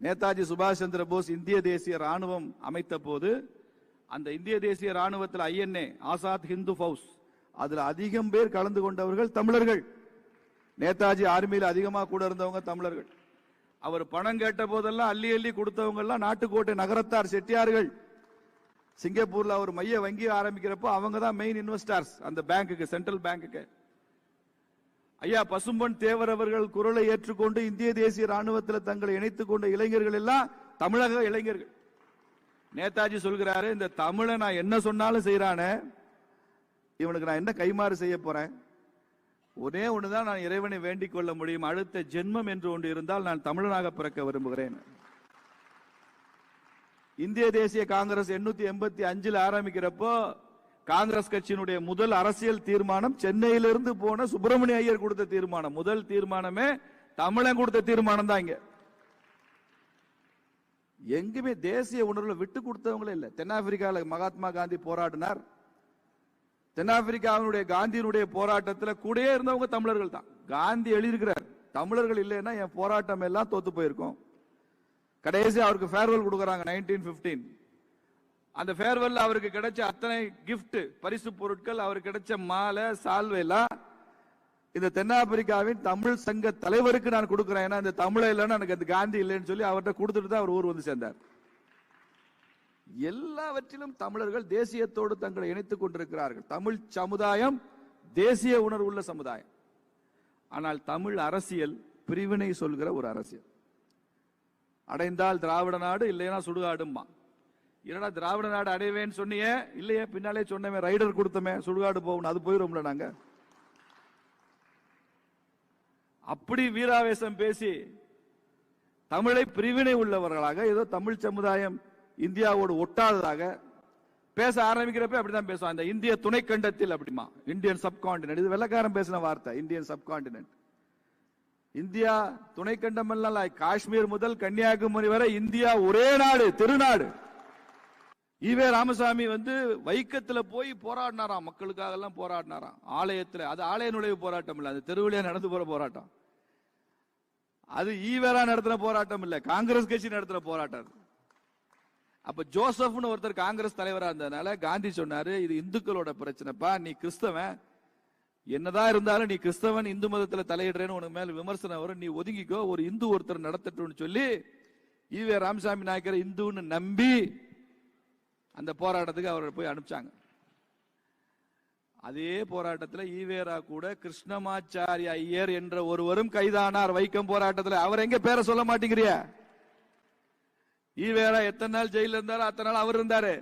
நேதாஜி சுபாஷ் சந்திர போஸ் இந்திய தேசிய ராணுவம் அமைத்த போது அந்த இந்திய தேசிய ராணுவத்தில் ஐஎன்ஏ ஆசாத் ஹிந்து ஃபவுஸ் அதில் அதிகம் பேர் கலந்து கொண்டவர்கள் தமிழர்கள். நேதாஜி ஆர்மியில் அதிகமாக கூட இருந்தவங்க தமிழர்கள். அவர் பணம் கேட்ட போதெல்லாம் அள்ளி அள்ளி கொடுத்தவங்கெல்லாம் நாட்டுக்கோட்டை நகரத்தார் செட்டியார்கள். சிங்கப்பூர்ல அவர் மைய வங்கி ஆரம்பிக்கிறப்போ அவங்க தான் மெயின் இன்வெஸ்டர்ஸ் அந்த பேங்க்குக்கு சென்ட்ரல் பேங்க்குக்கு ஐயா பசும்பொன் தேவர் அவர்கள் குரலை ஏற்றுக்கொண்டு இந்திய தேசிய ராணுவத்தில் தங்களை இணைத்துக் கொண்ட இளைஞர்கள் எல்லாம் தமிழக இளைஞர்கள். நேதாஜி சொல்கிறாரு இந்த தமிழை நான் என்ன சொன்னாலும் செய்யறானே இவனுக்கு நான் என்ன கைமாறு செய்ய போறேன்? ஒரே ஒண்ணுதான் நான் இறைவனை வேண்டிக் கொள்ள முடியும். அடுத்த ஜென்மம் என்று ஒன்று இருந்தால் நான் தமிழனாக பிறக்க விரும்புகிறேன். இந்திய தேசிய காங்கிரஸ் எண்ணூத்தி எண்பத்தி அஞ்சில் ஆரம்பிக்கிறப்போ காங்கிரஸ் கட்சியினுடைய முதல் அரசியல் தீர்மானம் சென்னையிலிருந்து போன சுப்பிரமணிய ஐயர் கொடுத்த தீர்மானம். முதல் தீர்மானமே தமிழன் கொடுத்த தீர்மானம் தான் இங்க. எங்குமே தேசிய உணர்வுல விட்டு கொடுத்தவங்களே இல்லை. தென்னாப்பிரிக்காவில் மகாத்மா காந்தி போராடினார். தென்னாப்பிரிக்காவினுடைய காந்தியினுடைய போராட்டத்தில் கூடயே இருந்தவங்க தமிழர்கள் தான். காந்தி எழுதியிருக்கிறார் தமிழர்கள் இல்லைன்னா என் போராட்டம் எல்லாம் தோத்து போயிருக்கும். கடைசி அவருக்கு ஃபேர்வெல் கொடுக்குறாங்க நைன்டீன் பிப்டீன் அந்த ஃபேர்வெல் அவருக்கு கிடைச்ச அத்தனை கிஃப்ட் பரிசு பொருட்கள் அவருக்கு கிடைச்ச மாலை சால்வை இந்த தென்னாப்பிரிக்காவின் தமிழ் சங்க தலைவருக்கு நான் கொடுக்கிறேன். ஏன்னா இந்த தமிழ இல்லைன்னு எனக்கு அந்த காந்தி இல்லைன்னு சொல்லி அவர்கிட்ட கொடுத்துட்டு தான் அவர் ஊர் வந்து சேர்ந்தார். எல்லாவற்றிலும் தமிழர்கள் தேசியத்தோடு தங்களை இணைத்துக் கொண்டிருக்கிறார்கள். தமிழ் சமுதாயம் தேசிய உணர்வுள்ள சமுதாயம். ஆனால் தமிழ் அரசியல் பிரிவினை சொல்கிற ஒரு அரசியல். அடைந்தால் திராவிட நாடு இல்லைன்னா சுடுகாடும்மா. என்னடா திராவிட நாடு அடைவேன்னு சொன்னியே? இல்லையே பின்னாலே சொன்னமே ரைடர் கொடுத்தமே சுடுகாடு போகணும் அது போயிடும்ல நாங்க. அப்படி வீராவேசம் பேசி தமிழை பிரிவினை உள்ளவர்களாக ஏதோ தமிழ் சமுதாயம் இந்தியாவோடு ஒட்டாததாக பேச ஆரம்பிக்கிறப்ப அப்படிதான் பேசுவான் இந்த இந்திய துணைக்கண்டத்தில் அப்படிமா இந்தியன் சப்கான்டினென்ட் இது வெள்ளக்காரன் பேசின வார்த்தை இந்தியன் சப்கான்டினென்ட் இந்தியா துணைக்கண்டம் எல்லாம் காஷ்மீர் முதல் கன்னியாகுமரி வரை இந்தியா ஒரே நாடு திருநாடு. ஈவே ராமசாமி வந்து வைக்கத்துல போய் போராடினாராம். மக்களுக்காக எல்லாம் போராடினாராம். ஆலயத்துல அது ஆலய நுழைவு போராட்டம் இல்லை அது தெருவிலே நடந்து போற போராட்டம். அது ஈவேரா நடத்தின போராட்டம் இல்லை காங்கிரஸ் கட்சி நடத்தின போராட்டம். அப்ப ஜோசப்னு ஒருத்தர் காங்கிரஸ் தலைவரா இருந்ததுனால காந்தி சொன்னாரு இது இந்துக்களோட பிரச்சனைப்பா நீ கிறிஸ்தவன். என்னதான் இருந்தாலும் நீ கிறிஸ்தவன் இந்து மதத்துல தலையிடுறேன்னு உனக்கு மேல விமர்சனம் வரும் நீ ஒதுங்கிக்கோ ஒரு இந்து ஒருத்தர் நடத்தட்டும்னு சொல்லி ஈவே ராமசாமி நாயக்கர் இந்துன்னு நம்பி அந்த போராட்டத்துக்கு அவரை போய் அனுப்பிச்சாங்க. அதே போராட்டத்துல ஈவேரா கூட கிருஷ்ணமாச்சாரிய ஐயர் என்ற ஒருவரும் கைதானார் வைக்கம் போராட்டத்துல. அவர் எங்க பேரை சொல்ல மாட்டேங்கிறிய? ஈவேரா எத்தனை நாள் ஜெயில இருந்தாரோ அத்தனை நாள் அவர் இருந்தாரு.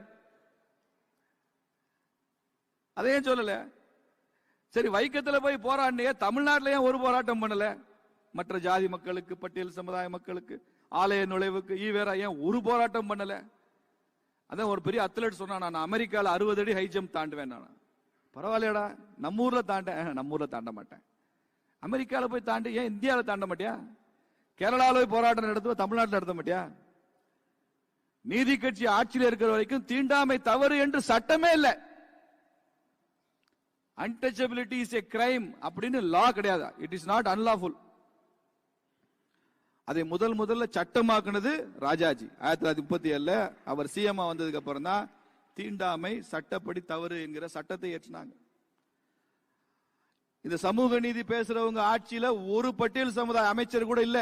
அதையும் சொல்லல? சரி வைக்கத்துல போய் போராடினே தமிழ்நாட்டில் ஏன் ஒரு போராட்டம் பண்ணல? மற்ற ஜாதி மக்களுக்கு பட்டியல் சமுதாய மக்களுக்கு ஆலய நுழைவுக்கு ஈவேரா ஏன் ஒரு போராட்டம் பண்ணல? அதான் ஒரு பெரிய அத்லட் சொன்னா நான் அமெரிக்காவில் அறுபது அடி ஹை ஜம்ப் தாண்டுவேன் நான். பரவாயில்லையடா நம்ம ஊர்ல தாண்ட ஆஹ், நம்ம ஊர்ல தாண்ட மாட்டேன். அமெரிக்காவில் போய் தாண்டி ஏன் இந்தியாவில் தாண்ட மாட்டியா? கேரளாவில் போய் போராட்டம் நடத்துவோம் தமிழ்நாட்டில் நடத்த மாட்டியா? நீதி கட்சி ஆட்சியில் இருக்கிற வரைக்கும் தீண்டாமை தவறு என்று சட்டமே இல்லை. அன்டச்சபிலிட்டி இஸ் எ கிரைம் அப்படின்னு லா கிடையாது. இட் இஸ் நாட் அன்லாஃபுல் அதை முதல் முதல்ல சட்டமாக்குனது ராஜாஜி. ஆயிரத்தி தொள்ளாயிரத்தி முப்பத்தி ஏழுல அவர் சிஎம் வந்ததுக்கு அப்புறம் தான் தீண்டாமை சட்டப்படி தவறு என்கிற சட்டத்தை ஏற்றினாங்க. இந்த சமூக நீதி பேசுறவங்க ஆட்சியில ஒரு பட்டியல் சமுதாய அமைச்சர் கூட இல்ல.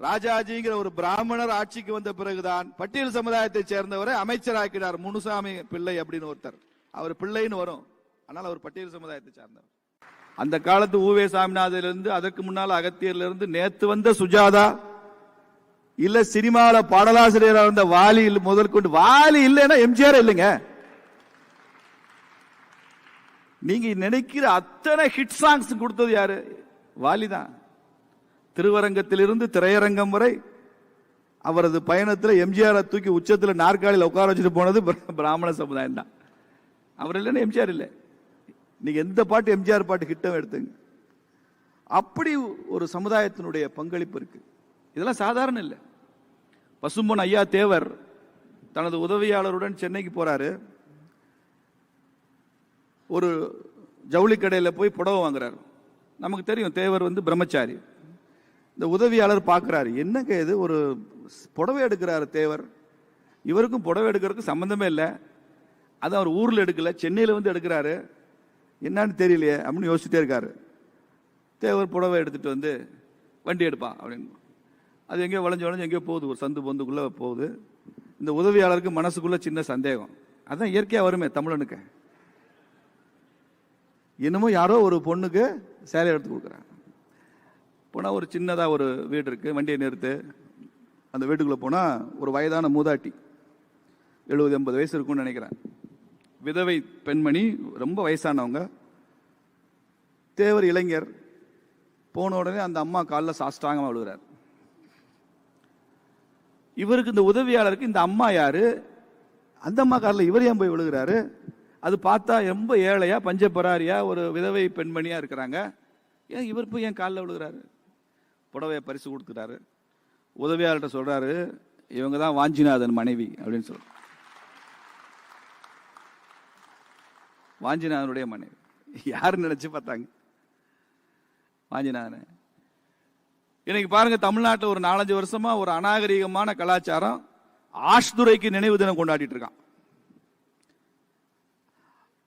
ராஜாஜிங்கிற ஒரு பிராமணர் ஆட்சிக்கு வந்த பிறகுதான் பட்டியல் சமுதாயத்தை சேர்ந்தவரை அமைச்சராக்கினார் முனுசாமி பிள்ளை அப்படின்னு ஒருத்தர். அவர் பிள்ளைன்னு வரும். ஆனால் அவர் பட்டியல் சமுதாயத்தை சார்ந்தவர். அந்த காலத்து ஊவே சாமிநாதிலிருந்து அதற்கு முன்னால் அகத்தியர்லேருந்து நேற்று வந்த சுஜாதா இல்ல சினிமாவில் பாடலாசிரியராக இருந்த வாலி இல்ல- முதற்கொண்டு வாலி இல்லைன்னா எம்ஜிஆர் இல்லைங்க. நீங்க நினைக்கிற அத்தனை ஹிட் சாங்ஸ் கொடுத்தது யாரு? வாலி தான். திருவரங்கத்திலிருந்து திரையரங்கம் வரை அவரது பயணத்தில் எம்ஜிஆர் தூக்கி உச்சத்தில் நாற்காலியில் உட்கார வச்சுட்டு போனது பிராமண சமுதாயம் தான். அவர் இல்லைன்னா எம்ஜிஆர் இல்லை. நீங்க எந்த பாட்டு எம்ஜிஆர் பாட்டு கிட்டம் எடுத்துங்க. அப்படி ஒரு சமுதாயத்தினுடைய பங்களிப்பு இருக்கு. இதெல்லாம் சாதாரண இல்லை. பசும்பொன் ஐயா தேவர் தனது உதவியாளருடன் சென்னைக்கு போறாரு. ஒரு ஜவுளி கடையில் போய் புடவை வாங்குறாரு. நமக்கு தெரியும் தேவர் வந்து பிரம்மச்சாரி. இந்த உதவியாளர் பார்க்குறாரு என்னங்க இது? ஒரு புடவை எடுக்கிறாரு தேவர். இவருக்கும் புடவை எடுக்கிறதுக்கு சம்மந்தமே இல்லை. அது அவர் ஊரில் எடுக்கல சென்னையில் வந்து எடுக்கிறாரு. என்னன்னு தெரியலையே அப்படின்னு யோசிச்சுட்டே இருக்காரு. தேவர் புடவை எடுத்துட்டு வந்து வண்டி எடுப்பான் அப்படின்னு. அது எங்கேயோ வளைஞ்சு வளைஞ்சு எங்கேயோ போகுது ஒரு சந்து பொந்துக்குள்ளே போகுது. இந்த உதவியாளருக்கு மனசுக்குள்ளே சின்ன சந்தேகம். அதுதான் இயற்கையாக வருமே தமிழனுக்கு. இன்னமும் யாரோ ஒரு பொண்ணுக்கு சேலை எடுத்து கொடுக்குறாங்க. போனால் ஒரு சின்னதாக ஒரு வீடு இருக்குது வண்டியை நிறுத்து. அந்த வீட்டுக்குள்ளே போனால் ஒரு வயதான மூதாட்டி எழுபது எண்பது வயசு இருக்கும்னு நினைக்கிறேன். விதவை பெண்மணி ரொம்ப வயசானவங்க. தேவர் இளைஞர். போன உடனே அந்த அம்மா காலில் சாஷ்டாங்கமாக விழுகிறார். இவருக்கு இந்த உதவியாளருக்கு இந்த அம்மா யாரு? அந்த அம்மா காலில் இவர் ஏன் போய் விழுகிறாரு? அது பார்த்தா ரொம்ப ஏழையா பஞ்சபராரியா ஒரு விதவை பெண்மணியா இருக்கிறாங்க. ஏன் இவர் போய் ஏன் காலில் விழுகிறாரு? புடவையை பரிசு கொடுக்குறாரு உதவியாளர்கிட்ட சொல்றாரு இவங்க தான் வாஞ்சிநாதன் மனைவி அப்படின்னு சொல்றாரு வாஞ்சிநாதனுடைய மனைவி. யார் நினைச்சு பார்த்தாங்க. வாஞ்சிநாதன். இன்னைக்கு பாருங்க தமிழ்நாட்டில் ஒரு நாலஞ்சு வருஷமா ஒரு அநாகரிகமான கலாச்சாரம் ஆஷ்துரைக்கு நினைவு தினம் கொண்டாடிட்டு இருக்கான்.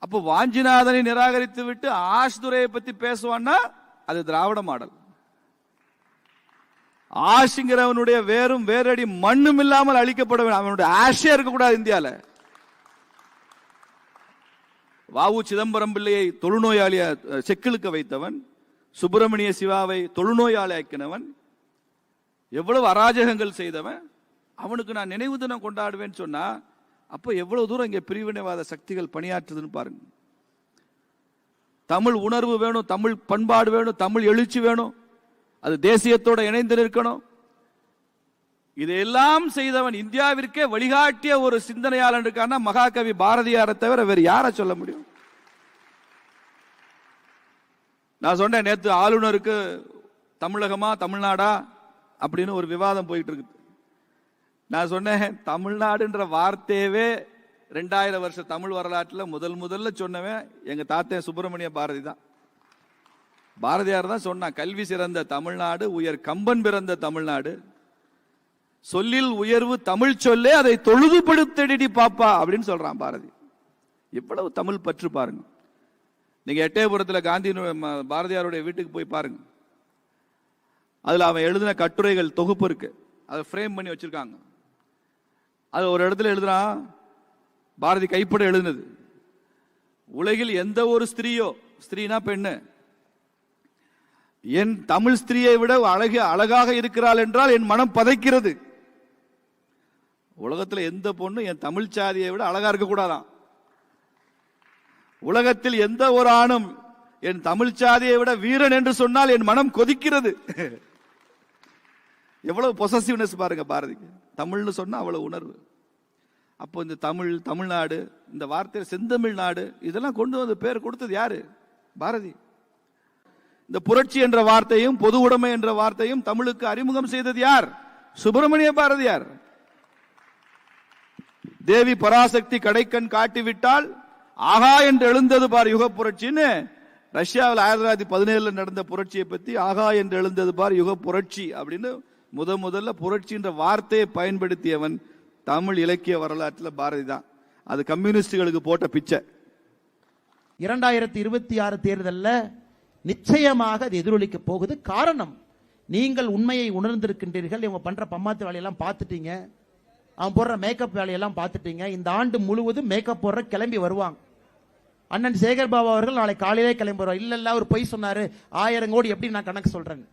அப்போ வாஞ்சிநாதனை நிராகரித்து விட்டு ஆஷ்துரையை பத்தி பேசுவான்னா அது திராவிட மாடல். ஆஷுங்கிறவனுடைய வேரும் வேரடி மண்ணும் இல்லாமல் அழிக்கப்பட வேண்டும் அவனுடைய ஆஷே இருக்கக்கூடாது இந்தியாவில் வாவு சிதம்பரம் பிள்ளையை தொழுநோயாளிய செக்கிழுக்க வைத்தவன் சுப்பிரமணிய சிவாவை தொழுநோயாளி ஆக்கினவன் எவ்வளவு அராஜகங்கள் செய்தவன் அவனுக்கு நான் நினைவு தினம் கொண்டாடுவேன்னு சொன்னா அப்போ எவ்வளவு தூரம் இங்கே பிரிவினைவாத சக்திகள் பணியாற்றுதுன்னு பாருங்க. தமிழ் உணர்வு வேணும் தமிழ் பண்பாடு வேணும் தமிழ் எழுச்சி வேணும் அது தேசியத்தோட இணைந்து நிற்கணும். இதையெல்லாம் செய்தவன் இந்தியாவிற்கே வழிகாட்டிய ஒரு சிந்தனையாளன் இருக்கான்னா மகாகவி பாரதியாரை தவிர வேறு யாரை சொல்ல முடியும்? நான் சொன்னேன் நேற்று ஆளுநருக்கு தமிழகமா தமிழ்நாடா அப்படின்னு ஒரு விவாதம் போயிட்டு இருக்கு நான் சொன்னேன் தமிழ்நாடுன்ற வார்த்தையவே ரெண்டாயிரம் வருஷ தமிழ் வரலாற்றில் முதல் முதல்ல சொன்னவன் எங்கள் தாத்தன் சுப்பிரமணிய பாரதி தான். பாரதியார் தான் சொன்னான் கல்வி சிறந்த தமிழ்நாடு உயர் கம்பன் பிறந்த தமிழ்நாடு. சொல்லில் உயர்வு தமிழ் சொல்லே அதை தொழுதுபடுத்தடி பாப்பா அப்படின்னு சொல்றான் பாரதி. எவ்வளவு தமிழ் பற்று பாருங்க. நீங்க எட்டயபுரத்தில் காந்தி பாரதியாருடைய வீட்டுக்கு போய் பாருங்க. அதில் அவன் எழுதின கட்டுரைகள் தொகுப்பு இருக்கு. அதை ஃப்ரேம் பண்ணி வச்சிருக்காங்க. அது ஒரு இடத்துல எழுதுறான் பாரதி கைப்பட எழுதினது. உலகில் எந்த ஒரு ஸ்திரீயோ ஸ்திரீனா பெண்ணு என் தமிழ் ஸ்திரீயை விட அழகு அழகாக இருக்கிறாள் என்றால் என் மனம் பதைக்கிறது. உலகத்தில் எந்த பொண்ணு என் தமிழ் சாதியை விட அழகா இருக்க உலகத்தில் எந்த ஒரு ஆணும் என் தமிழ் சாதியை விட வீரன் என்று சொன்னால் என் மனம் கொதிக்கிறது. எவ்வளவு பொசசிவ்னஸ் பாருங்க பாரதிக்கு. தமிழ்னு சொன்னா அவ்வளவு உணர்வு. அப்போ இந்த தமிழ் தமிழ்நாடு இந்த வார்த்தை செந்தமிழ் நாடு இதெல்லாம் கொண்டு வந்து பேர் கொடுத்தது யாரு? பாரதி. இந்த புரட்சி என்ற வார்த்தையும் பொது உடைமை என்ற வார்த்தையும் தமிழுக்கு அறிமுகம் செய்தது யார்? சுப்பிரமணிய பாரதியார். தேவி பராசக்தி கடைக்கண் காட்டிவிட்டால் ஆகா என்று எழுந்தது பார் யுக புரட்சின்னு. ரஷ்யாவில் ஆயிரத்தி தொள்ளாயிரத்தி பதினேழுல நடந்த புரட்சியை பத்தி ஆகா என்று எழுந்தது பார் யுக புரட்சி அப்படின்னு முத முதல்ல புரட்சின்ற வார்த்தையை பயன்படுத்தியவன் தமிழ் இலக்கிய வரலாற்றில் பாரதி தான். அது கம்யூனிஸ்டுகளுக்கு போட்ட பிச்சை. இரண்டாயிரத்தி இருபத்தி ஆறு தேர்தலில் நிச்சயமாக அது எதிரொலிக்க போகுது. காரணம் நீங்கள் உண்மையை உணர்ந்திருக்கின்றீர்கள். இவங்க பண்ற பம்மாத்து வேலையெல்லாம் பார்த்துட்டீங்க. அவன் போடுற மேக்கப் வேலையெல்லாம் பார்த்துட்டீங்க. இந்த ஆண்டு முழுவதும் மேக்கப் போடுற கிளம்பி வருவாங்க. அண்ணன் சேகர் பாபா அவர்கள் நாளை காலையிலே கிளம்புறோம் இல்ல இல்ல அவர் பொய் சொன்னாரு. ஆயிரம் கோடி எப்படி நான் கணக்கு சொல்றேன்?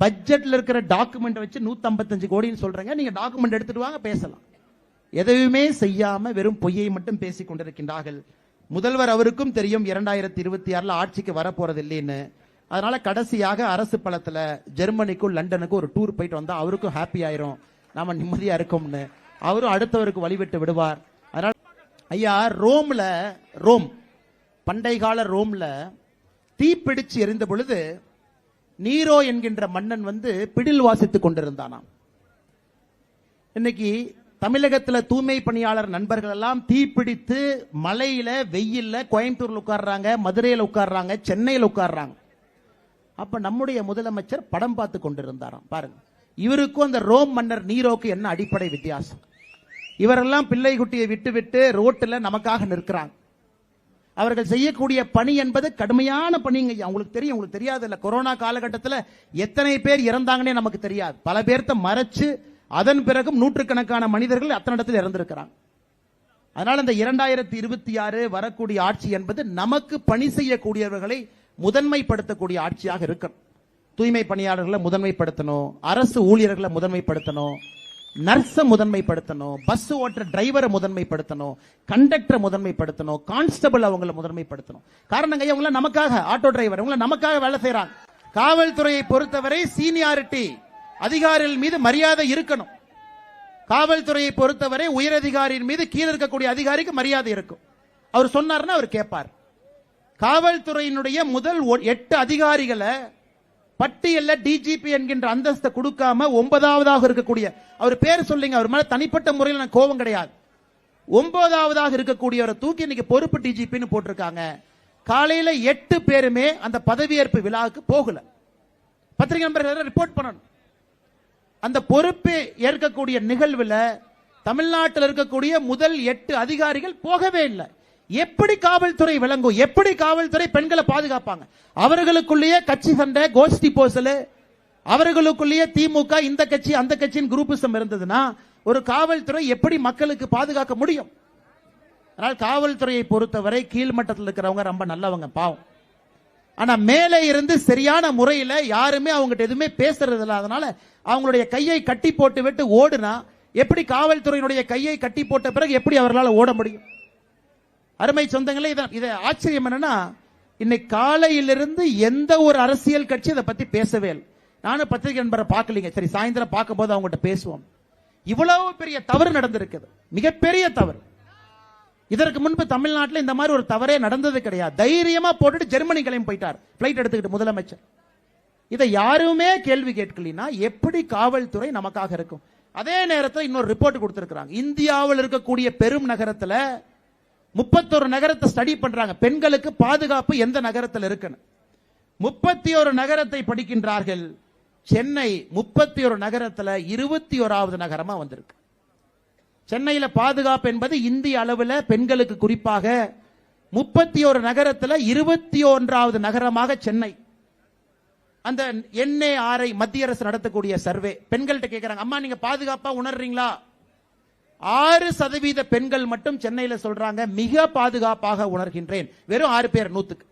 பட்ஜெட்ல இருக்கிற டாக்குமெண்ட் வச்சு 155 கோடின்னு சொல்றேங்க. நீங்க டாக்குமெண்ட் எடுத்துட்டு வாங்க பேசலாம். எதையுமே செய்யாம வெறும் பொய்யை மட்டும் பேசிக் கொண்டிருக்கின்றார்கள். முதல்வர் அவருக்கும் தெரியும் இரண்டாயிரத்தி இருபத்தி ஆறுல ஆட்சிக்கு வரப்போறது இல்லைன்னு அதனால கடைசியாக அரசு பலத்துல ஜெர்மனிக்கும் லண்டனுக்கும் ஒரு டூர் போயிட்டு வந்தா அவருக்கும் ஹாப்பி ஆயிரும். நாம நிம்மதியா இருக்கோம்னு. அவரும் அடுத்தவருக்கு வழிவிட்டு விடுவார். ஐயா ரோம்ல ரோம் பண்டை கால ரோம்ல தீப்பிடிச்சு எரிந்த பொழுது நீரோ என்கின்ற மன்னன் வந்து பிடில் வாசித்துக் கொண்டிருந்தானாம். இன்னைக்கு தமிழகத்துல தூய்மை பணியாளர் நண்பர்கள் எல்லாம் தீப்பிடித்து மலையில வெயில்ல கோயம்புத்தூர்ல உட்கார்றாங்க மதுரையில உட்கார்றாங்க சென்னையில உட்கார்றாங்க. அப்ப நம்முடைய முதலமைச்சர் படம் பார்த்து கொண்டிருந்தாராம். பாருங்க இவருக்கும் அந்த ரோம் மன்னர் நீரோக்கு என்ன அடிப்படை வித்தியாசம்? இவரெல்லாம் பிள்ளை குட்டியை விட்டு விட்டு நமக்காக நிற்கிறாங்க. அவர்கள் செய்யக்கூடிய பணி என்பது கடுமையான பணிங்க அவங்களுக்கு உங்களுக்கு தெரியும் உங்களுக்கு தெரியாது இல்லை கொரோனா காலகட்டத்தில் எத்தனை பேர் இறந்தாங்கன்னே நமக்கு தெரியாது. பல பேர்த்த மறைச்சு அதன் பிறகும் நூற்றுக்கணக்கான மனிதர்கள் அத்தனை இடத்துல இறந்திருக்கிறாங்க. அதனால் இந்த இரண்டாயிரத்தி இருபத்தி ஆறு வரக்கூடிய ஆட்சி என்பது நமக்கு பணி செய்யக்கூடியவர்களை முதன்மைப்படுத்தக்கூடிய ஆட்சியாக இருக்கணும். தூய்மை பணியாளர்களை முதன்மைப்படுத்தணும். அரசு ஊழியர்களை முதன்மைப்படுத்தணும். நர்ஸை முதன்மைப்படுத்தணும் பஸ் ஓட்டுற டிரைவரை முதன்மைப்படுத்தணும் கண்டக்டரை முதன்மைப்படுத்தணும் கான்ஸ்டபிள் அவங்களை முதன்மைப்படுத்தணும். காரணங்க ஐயா நமக்காக ஆட்டோ டிரைவர் இவங்க நமக்காக வேலை செய்யறாங்க காவல்துறையை பொறுத்தவரை சீனியாரிட்டி அதிகாரிகள் மீது மரியாதை இருக்கணும். காவல்துறையை பொறுத்தவரை உயரதிகாரியின் மீது கீழே இருக்கக்கூடிய அதிகாரிக்கு மரியாதை இருக்கும். அவர் சொன்னார்னா அவர் கேட்பார். காவல்துறையினுடைய முதல் ஒ- எட்டு அதிகாரிகளை பட்டியல்ல டிஜிபி என்கின்ற அந்தஸ்தை கொடுக்காம ஒன்பதாவதாக இருக்கக்கூடிய அவர் பேர் சொல்லிங்க அவர் மேல தனிப்பட்ட முறையில் எனக்கு கோபம் கிடையாது. ஒன்பதாவதாக இருக்கக்கூடியவரை தூக்கி இன்னைக்கு பொறுப்பு டிஜிபின்னு போட்டிருக்காங்க. காலையில எட்டு பேருமே அந்த பதவியேற்பு விழாவுக்கு போகல. பத்திரிகை நண்பர்கள் ரிப்போர்ட் பண்ணணும். அந்த பொறுப்பு ஏற்கக்கூடிய நிகழ்வுல தமிழ்நாட்டில் இருக்கக்கூடிய முதல் எட்டு அதிகாரிகள் போகவே இல்லை. எப்படி காவல்துறை விளங்கும்? எப்படி காவல்துறை பெண்களை பாதுகாப்பாங்க? அவர்களுக்குள்ளேயே கட்சி சண்டை கோஷ்டி போசல். அவர்களுக்குள்ளேயே திமுக இந்த கட்சி அந்த கட்சியின் குரூப்பிசம் இருந்ததுன்னா ஒரு காவல்துறை எப்படி மக்களுக்கு பாதுகாக்க முடியும்? அதனால் காவல்துறையை பொறுத்தவரை கீழ்மட்டத்தில் இருக்கிறவங்க ரொம்ப நல்லவங்க பாவம். ஆனா மேலே இருந்து சரியான முறையில் யாருமே அவங்ககிட்ட எதுவுமே பேசுறது இல்லை. அதனால அவங்களுடைய கையை கட்டி போட்டு விட்டு ஓடுனா எப்படி காவல்துறையினுடைய கையை கட்டி போட்ட பிறகு எப்படி அவர்களால் ஓட முடியும்? அருமை சொந்தங்களே இதை- இதை ஆச்சரியம் என்னன்னா இன்னைக்கு காலையிலிருந்து எந்த ஒரு அரசியல் கட்சி இதை பத்தி பேசவே இல்லை. நானும் பத்திரிகை நண்பரை பார்க்கலீங்க. சரி சாயந்தரம் பார்க்கும்போது அவங்ககிட்ட பேசுவோம். இவ்வளவு பெரிய தவறு நடந்திருக்குது. மிகப்பெரிய தவறு. இதற்கு முன்பு தமிழ்நாட்டில் இந்த மாதிரி ஒரு தவறே நடந்தது கிடையாது. தைரியமா போட்டுட்டு ஜெர்மனி கிளம்பி போயிட்டார். பிளைட் எடுத்துக்கிட்டு முதலமைச்சர். இதை யாருமே கேள்வி கேட்கலினா எப்படி காவல்துறை நமக்காக இருக்கும்? அதே நேரத்தில் இன்னொரு ரிப்போர்ட் கொடுத்திருக்கிறாங்க. இந்தியாவில் இருக்கக்கூடிய பெரும் நகரத்தில் முப்பத்தொரு நகரத்தை ஸ்டடி பண்றாங்க. பெண்களுக்கு பாதுகாப்பு எந்த நகரத்தில் இருக்குன்னு முப்பத்தி ஒரு நகரத்தை படிக்கின்றார்கள். சென்னை முப்பத்தி ஒரு நகரத்தில் இருபத்தி ஓராவது நகரமா வந்திருக்கு. சென்னையில் பாதுகாப்பு என்பது இந்திய அளவில் பெண்களுக்கு குறிப்பாக முப்பத்தி ஒரு நகரத்தில் இருபத்தி ஒன்றாவது நகரமாக சென்னை. அந்த என்ஏஆர்ஐ மத்திய அரசு நடத்தக்கூடிய சர்வே பெண்கள்கிட்ட கேட்கிறாங்க அம்மா நீங்க பாதுகாப்பா உணர்றீங்களா? ஆறு சதவீத பெண்கள் மட்டும் சென்னையில சொல்றாங்க மிக பாதுகாப்பாக உணர்கின்றேன். வெறும் ஆறு பேர் நூத்துக்கு.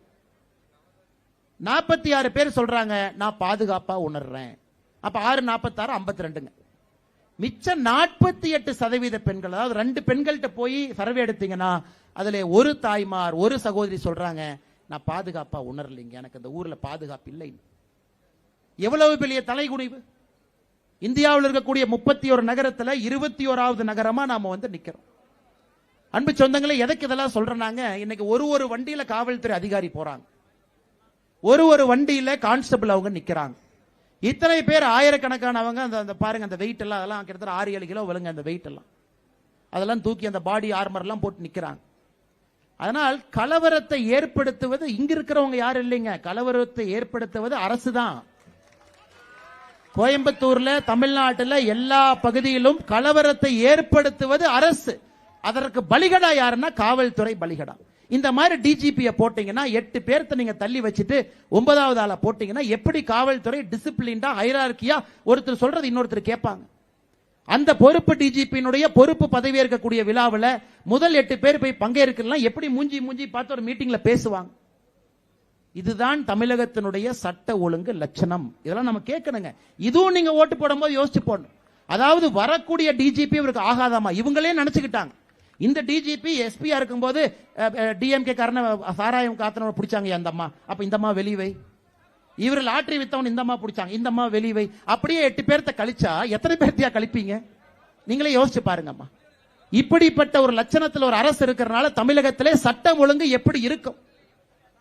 நாற்பத்தி ஆறு பேர் சொல்றாங்க நான் பாதுகாப்பா உணர்றேன். அப்ப ஆறு நாற்பத்தாறு ஐம்பத்தி ரெண்டுங்க மிச்சம் நாற்பத்தி எட்டு சதவீத பெண்கள் அதாவது ரெண்டு பெண்கள்கிட்ட போய் சர்வே எடுத்தீங்கன்னா அதுல ஒரு தாய்மார் ஒரு சகோதரி சொல்றாங்க நான் பாதுகாப்பா உணரலைங்க. எனக்கு அந்த ஊர்ல பாதுகாப்பு இல்லை. எவ்வளவு பெரிய தலைகுனிவு? இந்தியாவில் இருக்கக்கூடிய முப்பத்தி ஒரு நகரத்தில் இருபத்தி ஓராவது நகரமா நாம வந்து நிக்கிறோம். அன்பு சொந்தங்களே எதுக்கு இதெல்லாம் சொல்றாங்க இன்னைக்கு ஒரு ஒரு வண்டியில காவல்துறை அதிகாரி போறாங்க. ஒரு ஒரு வண்டியில கான்ஸ்டபிள் அவங்க நிக்கிறாங்க. இத்தனை பேர் ஆயிரக்கணக்கானவங்க அந்த அந்த பாருங்க அந்த வெயிட் எல்லாம் அதெல்லாம் கிட்டத்தட்ட ஆறு ஏழு கிலோ விழுங்க அந்த வெயிட் எல்லாம். அதெல்லாம் தூக்கி அந்த பாடி ஆர்மர் எல்லாம் போட்டு நிக்கிறாங்க. அதனால் கலவரத்தை ஏற்படுத்துவது இங்க இருக்கிறவங்க யாரும் இல்லைங்க. கலவரத்தை ஏற்படுத்துவது அரசு தான் கோயம்புத்தூர்ல தமிழ்நாட்டில் எல்லா பகுதியிலும் கலவரத்தை ஏற்படுத்துவது அரசு. அதற்கு பலிகடா யாருன்னா காவல்துறை பலிகடா. இந்த மாதிரி டிஜிபியை போட்டீங்கன்னா எட்டு பேர்த்த நீங்க தள்ளி வச்சுட்டு ஒன்பதாவது ஆளை போட்டீங்கன்னா எப்படி காவல்துறை டிசிப்ளின்டா ஹைரார்கியா ஒருத்தர் சொல்றது இன்னொருத்தர் கேட்பாங்க. அந்த பொறுப்பு டிஜிபியினுடைய பொறுப்பு பதவியேற்கக்கூடிய விழாவில் முதல் எட்டு பேர் போய் பங்கேற்கலாம் எப்படி மூஞ்சி மூஞ்சி பார்த்து ஒரு மீட்டிங்ல பேசுவாங்க. இதுதான் தமிழகத்தினுடைய சட்ட ஒழுங்கு லட்சணம். இதெல்லாம் நம்ம கேட்கணுங்க. இதுவும் நீங்க ஓட்டு போடும்போது யோசிச்சு போடணும். அதாவது வரக்கூடிய டிஜிபி இவருக்கு ஆகாதாமா? இவங்களே நினைச்சுக்கிட்டாங்க. இந்த டிஜிபி எஸ்பியா இருக்கும்போது டிஎம்கே காரன சாராயம் காத்தனவரை பிடிச்சாங்க அந்த அம்மா? அப்ப இந்த அம்மா வெளி வை. இவர் லாட்டரி வித்தவன் இந்த அம்மா பிடிச்சாங்க இந்த அம்மா வெளி வை. அப்படியே எட்டு பேர்த்த கழிச்சா எத்தனை பேர்த்தியா கழிப்பீங்க? நீங்களே யோசிச்சு பாருங்கம்மா இப்படிப்பட்ட ஒரு லட்சணத்தில் ஒரு அரசு இருக்கிறனால தமிழகத்திலே சட்டம் ஒழுங்கு எப்படி இருக்கும்?